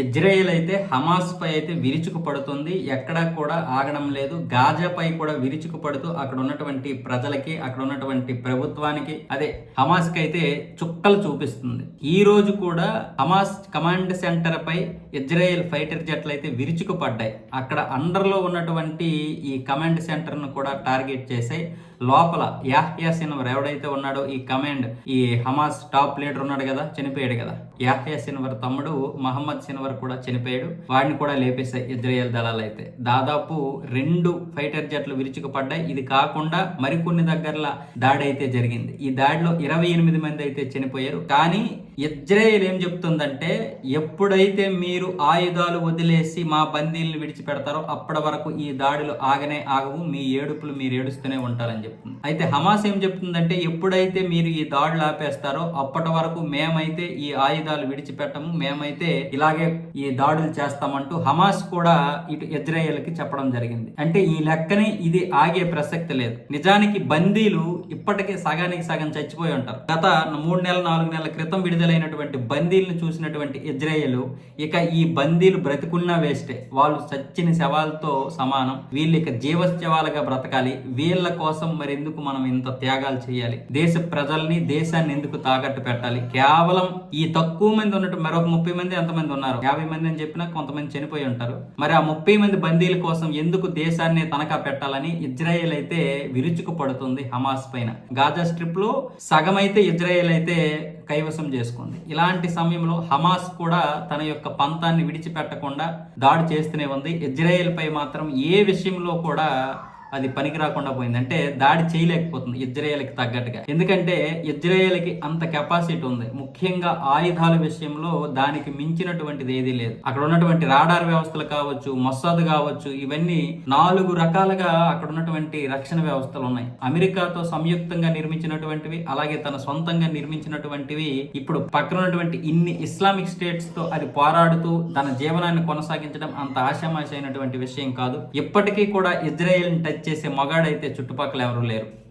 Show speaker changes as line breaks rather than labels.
Israel అయితే Hamas పై అయితే విరుచుకు పడుతుంది ఎక్కడా కూడా ఆగడం లేదు. గాజాపై కూడా విరుచుకు పడుతూ అక్కడ ఉన్నటువంటి ప్రజలకి అక్కడ ఉన్నటువంటి ప్రభుత్వానికి అదే హమాస్కి అయితే చుక్కలు చూపిస్తుంది. ఈ రోజు కూడా హమాస్ కమాండ్ సెంటర్ పై ఇజ్రాయెల్ ఫైటర్ జట్లు అయితే విరుచుకు పడ్డాయి అక్కడ అండర్లో ఉన్నటువంటి ఈ కమాండ్ సెంటర్ను కూడా టార్గెట్ చేసాయి లోపల యాహ్యా ఎవడైతే ఉన్నాడో ఈ కమాండ్ ఈ హమాస్ టాప్ లీడర్ ఉన్నాడు కదా చనిపోయాడు కదా. యాహ్యాసిన్వర్ తమ్ముడు మహమ్మద్ సిన్వర్ కూడా చనిపోయాడు. వాడిని కూడా లేపేశాయి ఇజ్రాయెల్ దళాలు అయితే. దాదాపు రెండు ఫైటర్ జెట్లు విరుచుకుపడ్డాయి. ఇది కాకుండా మరికొన్ని దగ్గరల దాడి అయితే జరిగింది. ఈ దాడిలో ఇరవై ఎనిమిది మంది అయితే చనిపోయారు. కానీ ఇజ్రాయెల్ ఏం చెప్తుందంటే ఎప్పుడైతే మీరు ఆయుధాలు వదిలేసి మా బందీలను విడిచిపెడతారో అప్పటి వరకు ఈ దాడులు ఆగనే ఆగవు. మీ ఏడుపులు మీరు ఏడుస్తూనే ఉంటారని చెప్తుంది. అయితే హమాస్ ఏం చెప్తుందంటే ఎప్పుడైతే మీరు ఈ దాడులు ఆపేస్తారో అప్పటి వరకు మేమైతే ఈ ఆయుధాలు విడిచిపెట్టము. మేమైతే ఇలాగే ఈ దాడులు చేస్తామంటూ హమాస్ కూడా ఇటు ఇజ్రాయెల్కి చెప్పడం జరిగింది. అంటే ఈ లెక్కని ఇది ఆగే ప్రసక్తి లేదు. నిజానికి బందీలు ఇప్పటికే సగానికి సగం చచ్చిపోయి ఉంటారు. గత మూడు నెలల నాలుగు నెలల క్రితం విడుదలైనటువంటి బందీలను చూసినటువంటి ఇజ్రాయెల్ ఇక ఈ బందీలు బ్రతికున్నా వేస్టే. వాళ్ళు చచ్చిన శవాలతో సమానం. వీళ్ళు ఇక జీవశవాలుగా బ్రతకాలి. వీళ్ళ కోసం మరెందుకు మనం ఇంత త్యాగాలు చేయాలి? దేశ ప్రజల్ని దేశాన్ని ఎందుకు తాకట్టు పెట్టాలి? కేవలం ఈ తక్కువ మంది ఉన్నట్టు మరొక ముప్పై మంది ఎంతమంది ఉన్నారు? యాభై మంది అని చెప్పినా కొంతమంది చనిపోయి ఉంటారు. మరి ఆ ముప్పై మంది బందీల కోసం ఎందుకు దేశాన్ని తనఖా పెట్టాలని ఇజ్రాయెల్ అయితే విరుచుకు పడుతుంది హమాస్ పైన. గాజా స్ట్రిప్లో సగం అయితే ఇజ్రాయెల్ అయితే కైవసం చేసుకుంది. ఇలాంటి సమయంలో హమాస్ కూడా తన యొక్క పంతాన్ని విడిచిపెట్టకుండా దాడి చేస్తూనే ఉంది. ఇజ్రాయెల్ పై మాత్రం ఏ విషయంలో కూడా అది పనికి రాకుండా పోయింది. అంటే దాడి చేయలేకపోతుంది ఇజ్రాయేల్కి తగ్గట్టుగా. ఎందుకంటే ఇజ్రాయేల్కి అంత కెపాసిటీ ఉంది. ముఖ్యంగా ఆయుధాల విషయంలో దానికి మించినటువంటిది ఏదీ లేదు. అక్కడ ఉన్నటువంటి రాడార్ వ్యవస్థలు కావచ్చు మొస్సాద్ కావచ్చు ఇవన్నీ నాలుగు రకాలుగా అక్కడ ఉన్నటువంటి రక్షణ వ్యవస్థలు ఉన్నాయి. అమెరికాతో సంయుక్తంగా నిర్మించినటువంటివి అలాగే తన సొంతంగా నిర్మించినటువంటివి ఇప్పుడు పక్కన ఉన్నటువంటి ఇన్ని ఇస్లామిక్ స్టేట్స్తో అది పోరాడుతూ తన జీవనాన్ని కొనసాగించడం అంత ఆశామాష అయినటువంటి విషయం కాదు. ఇప్పటికీ కూడా ఇజ్రాయెల్ టచ్ చేసే మగాడైతే చుట్టుపక్కల ఎవరు లేరు.